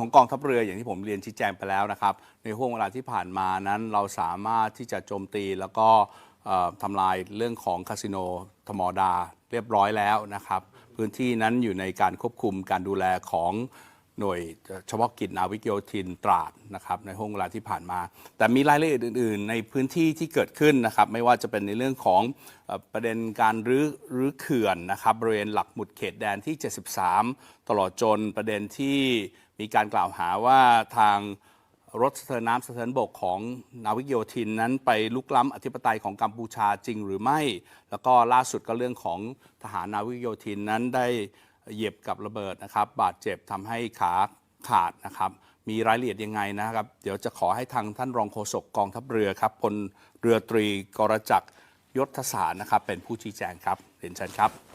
ของกองทัพเรืออย่างที่ผมเรียนชี้แจงไปแล้วนะครับ ในห่วงเวลาที่ผ่านมานั้นเราสามารถที่จะโจมตีแล้วก็ทำลายเรื่องของคาสิโนธมอดาเรียบร้อยแล้วนะครับ พื้นที่นั้นอยู่ในการควบคุมการดูแลของหน่วยเฉพาะกิจนาวิกโยธินตราดนะครับในห่วงเวลาที่ผ่านมา แต่มีรายละเอียดอื่น ๆ ในพื้นที่ที่เกิดขึ้นนะครับ ไม่ว่าจะเป็นในเรื่องของประเด็นการรื้อรื้อเขื่อนนะครับบริเวณหลักหมุดเขตแดนที่ 73 ตลอดจนประเด็นที่ มีการกล่าวหาว่าทางรถสะเทินน้ำสะเทินบกของนาวิกโยธินนั้นไปลุกล้ำอธิปไตยของกัมพูชาจริงหรือไม่ แล้วก็ล่าสุดก็เรื่องของทหารนาวิกโยธินนั้นได้เหยียบกับระเบิดนะครับ บาดเจ็บทำให้ขาขาดนะครับ มีรายละเอียดยังไงนะครับ เดี๋ยวจะขอให้ทางท่านรองโฆษกกองทัพเรือครับพลเรือตรีกรจักรยศสารนะครับ เป็นผู้ชี้แจงครับเรียนเชิญครับ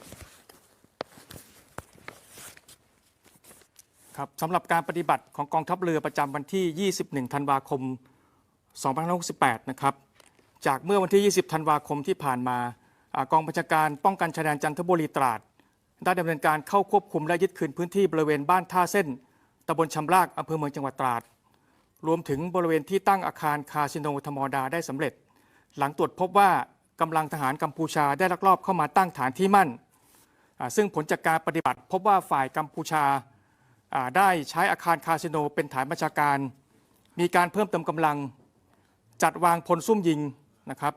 ครับสำหรับการปฏิบัติของกองทัพเรือประจำวันที่ 21 ธันวาคม 2568 นะครับ จากเมื่อวันที่ 20 ธันวาคมที่ผ่านมาอากองบัญชาการป้องกันชายแดนจันทบุรีตราด ได้ดำเนินการเข้าควบคุมและยึดคืนพื้นที่บริเวณบ้านท่าเส้นตำบลชำรากอำเภอเมืองจังหวัดตราด รวมถึงบริเวณที่ตั้งอาคารคาสิโนธมดาได้สำเร็จ หลังตรวจพบว่ากำลังทหารกัมพูชาได้ลักลอบเข้ามาตั้งฐานที่มั่น ซึ่งผลจากการปฏิบัติพบว่าฝ่ายกัมพูชา ได้ใช้อาคารคาสิโนเป็นฐานบัญชาการ มีการเพิ่มเติมกำลัง จัดวางพลซุ่มยิงนะครับ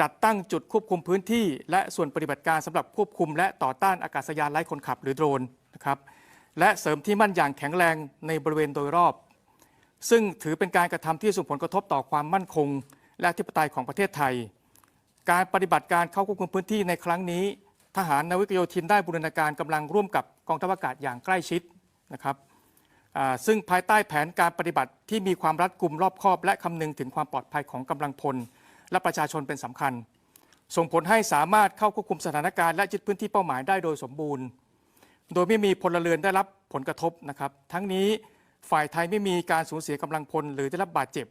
จัดตั้งจุดควบคุมพื้นที่ และส่วนปฏิบัติการสำหรับควบคุม และต่อต้านอากาศยานไร้คนขับหรือโดรนนะครับและเสริมที่มั่นอย่างแข็งแรงในบริเวณโดยรอบ ซึ่งถือเป็นการกระทำที่ส่งผลกระทบต่อความมั่นคง และอธิปไตยของประเทศไทย การปฏิบัติการเข้าควบคุมพื้นที่ในครั้งนี้ ทหารนาวิกโยธินได้บูรณาการกำลังร่วมกับกองทัพอากาศอย่างใกล้ชิด นะครับซึ่งภายใต้แผนการปฏิบัติที่มีความรัดกุมรอบคอบ และคำนึงถึงความปลอดภัยของกำลังพล และประชาชนเป็นสำคัญ ส่งผลให้สามารถเข้าควบคุมสถานการณ์และยึดพื้นที่เป้าหมายได้โดยสมบูรณ์ โดยไม่มีพลเรือนได้รับผลกระทบนะครับ ทั้งนี้ฝ่ายไทยไม่มีการสูญเสียกำลังพลหรือได้รับบาดเจ็บ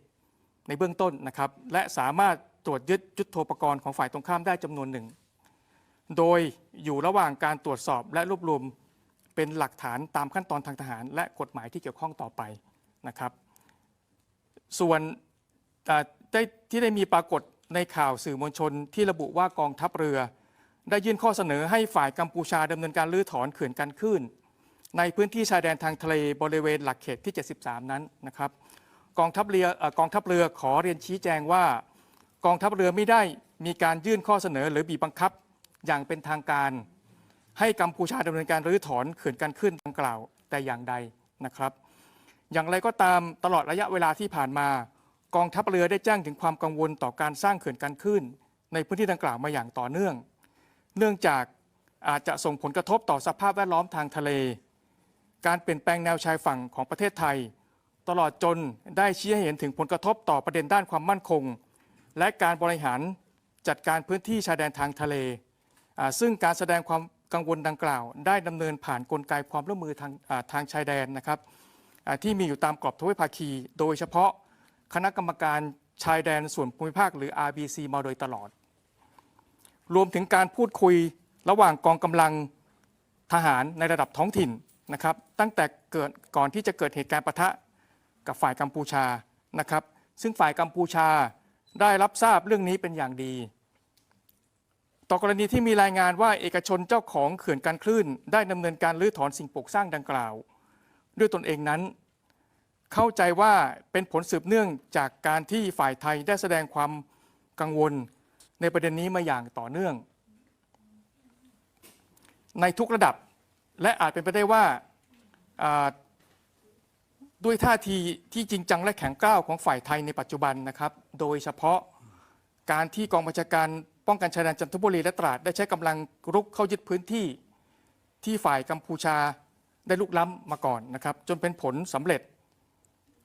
ในเบื้องต้นนะครับและสามารถตรวจยึดยุทโธปกรณ์ของฝ่ายตรงข้ามได้จำนวนหนึ่ง โดยอยู่ระหว่างการตรวจสอบและรวบรวม เป็นหลักฐานตามขั้นตอนทางทหาร และกฎหมายที่เกี่ยวข้องต่อไปนะครับ ส่วนได้ที่ได้มีปรากฏในข่าวสื่อมวลชนที่ระบุว่ากองทัพเรือ ได้ยื่นข้อเสนอให้ฝ่ายกัมพูชาดำเนินการรื้อถอนเขื่อนกันคลื่นในพื้นที่ชายแดนทางทะเลบริเวณหลักเขตที่ 73 นั้นนะครับกองทัพเรืออกองทัพเรือขอเรียนชี้แจงว่า กองทัพเรือไม่ได้มีการยื่นข้อเสนอหรือบีบบังคับอย่างเป็นทางการ ให้กัมพูชาดำเนินการรื้อถอนเขื่อนกันขึ้นดังกล่าวแต่อย่างใดนะครับ อย่างไรก็ตามตลอดระยะเวลาที่ผ่านมา กองทัพเรือได้แจ้งถึงความกังวลต่อการสร้างเขื่อนกันขึ้น ในพื้นที่ดังกล่าวมาอย่างต่อเนื่อง เนื่องจากอาจจะส่งผลกระทบต่อสภาพแวดล้อมทางทะเล การเปลี่ยนแปลงแนวชายฝั่งของประเทศไทย ตลอดจนได้ชี้ให้เห็นถึงผลกระทบต่อประเด็นด้านความมั่นคง และการบริหารจัดการพื้นที่ชายแดนทางทะเล ซึ่งการแสดงความ กังวลดังกล่าว ได้ดำเนินผ่านกลไกความร่วมมือทางทางชายแดนนะครับที่มีอยู่ตามกรอบทวิภาคี โดยเฉพาะคณะกรรมการชายแดนส่วนภูมิภาคหรือ RBC มาโดยตลอด รวมถึงการพูดคุยระหว่างกองกำลังทหารในระดับท้องถิ่นนะครับ ตั้งแต่เกิดก่อนที่จะเกิดเหตุการณ์ปะทะกับฝ่ายกัมพูชานะครับ ซึ่งฝ่ายกัมพูชาได้รับทราบเรื่องนี้เป็นอย่างดี ต่อกรณีที่มีรายงานว่าเอกชนเจ้าของเขื่อนการคลื่น ได้ดำเนินการรื้อถอนสิ่งปลูกสร้างดังกล่าว ด้วยตนเองนั้น เข้าใจว่าเป็นผลสืบเนื่องจากการที่ฝ่ายไทยได้แสดงความกังวลในประเด็นนี้มาอย่างต่อเนื่อง ในทุกระดับและอาจเป็นไปได้ว่าอ่าด้วยท่าทีที่จริงจังและแข็งกร้าวของฝ่ายไทยในปัจจุบันนะครับ โดยเฉพาะการที่กองบัญชาการ ป้องกันชายแดนจันทบุรีและตราดได้ใช้กำลังรุกเข้ายึดพื้นที่ที่ฝ่ายกัมพูชาได้ลุกล้ำมาก่อนนะครับ จนเป็นผลสำเร็จ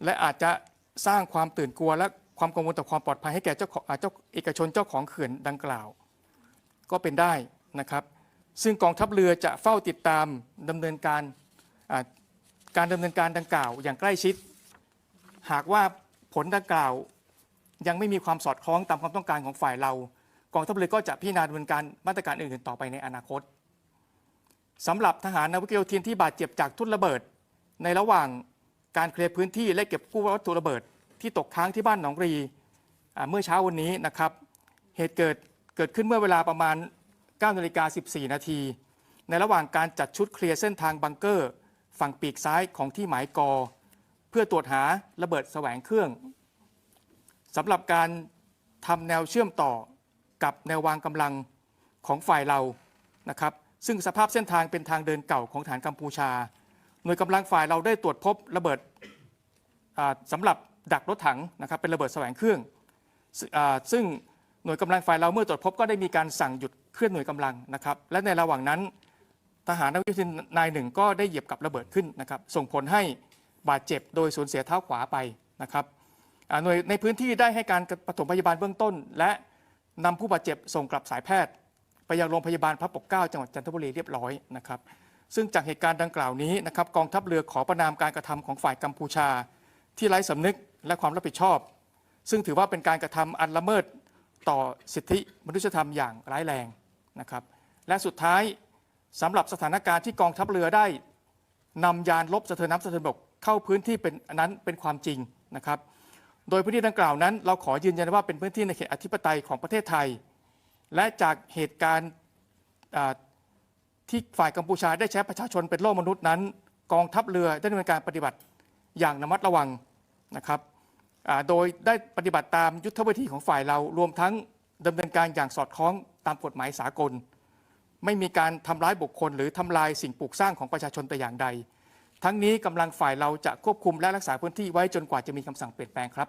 และอาจจะสร้างความตื่นกลัว และความกังวลต่อความปลอดภัยให้แก่เจ้าของอ่าเจ้าเอกชนเจ้าของเขื่อนดังกล่าว ก็เป็นได้นะครับ ซึ่งกองทัพเรือจะเฝ้าติดตามดำเนินการการดำเนินการดังกล่าว อย่างใกล้ชิด หากว่าผลดังกล่าวยังไม่มีความสอดคล้องตามความต้องการของฝ่ายเรา กองทัพเรือก็จะพิจารณาดำเนินการมาตรการอื่นๆต่อไปในอนาคตสำหรับทหารนาวิกโยธินที่บาดเจ็บจากทุ่นระเบิด ในระหว่างการเคลียร์พื้นที่และเก็บกู้วัตถุระเบิด ที่ตกค้างที่บ้านหนองรีอ่าเมื่อเช้าวันนี้นะครับ เหตุเกิดเกิดขึ้นเมื่อเวลาประมาณ9นาฬิกา14 นาที ในระหว่างการจัดชุดเคลียร์เส้นทางบังเกอร์ ฝั่งปีกซ้ายของที่หมายกอ เพื่อตรวจหาระเบิดแสวงเครื่องสำหรับการทำแนวเชื่อมต่อ กับแนววางกำลังของฝ่ายเรานะครับ ซึ่งสภาพเส้นทางเป็นทางเดินเก่าของฐานกัมพูชา หน่วยกำลังฝ่ายเราได้ตรวจพบระเบิดอ่าสำหรับดักรถถังนะครับเป็นระเบิดแสวงเครื่อง ซึ่งหน่วยกำลังฝ่ายเราเมื่อตรวจพบก็ได้มีการสั่งหยุดเคลื่อนหน่วยกำลังนะครับ และในระหว่างนั้น ทหารนักวิทยานายหนึ่งก็ได้เหยียบกับระเบิดขึ้นนะครับ ส่งผลให้บาดเจ็บโดยสูญเสียเท้าขวาไปนะครับหน่วยในพื้นที่ได้ให้การปฐมพยาบาลเบื้องต้น และ นำผู้บาดเจ็บส่งกลับสายแพทย์ ไปยังโรงพยาบาลพระปกเกล้าจังหวัดจันทบุรีเรียบร้อยนะครับ ซึ่งจากเหตุการณ์ดังกล่าวนี้นะครับกองทัพเรือขอประนามการกระทำของฝ่ายกัมพูชา ที่ไร้สำนึกและความรับผิดชอบ ซึ่งถือว่าเป็นการกระทำอันละเมิดต่อสิทธิมนุษยธรรมอย่างร้ายแรงนะครับ และสุดท้ายสำหรับสถานการณ์ที่กองทัพเรือได้นำยานลบสะเทินน้ำสะเทินบกเข้าพื้นที่เป็นอันนั้นเป็นความจริงนะครับ โดยพื้นที่ดังกล่าวนั้น เราขอยืนยันว่าเป็นพื้นที่ในเขตอธิปไตยของประเทศไทย และจากเหตุการณ์ที่ฝ่ายกัมพูชาได้ใช้ประชาชนเป็นโล่มนุษย์นั้น กองทัพเรือได้ดำเนินการปฏิบัติอย่างระมัดระวังนะครับโดยได้ปฏิบัติตามยุทธวิธีของฝ่ายเรารวมทั้งดำเนินการอย่างสอดคล้องตามกฎหมายสากล ไม่มีการทำร้ายบุคคล หรือทำลายสิ่งปลูกสร้างของประชาชนแต่อย่างใด ทั้งนี้กำลังฝ่ายเราจะควบคุมและรักษาพื้นที่ไว้จนกว่าจะมีคำสั่งเปลี่ยนแปลงครับ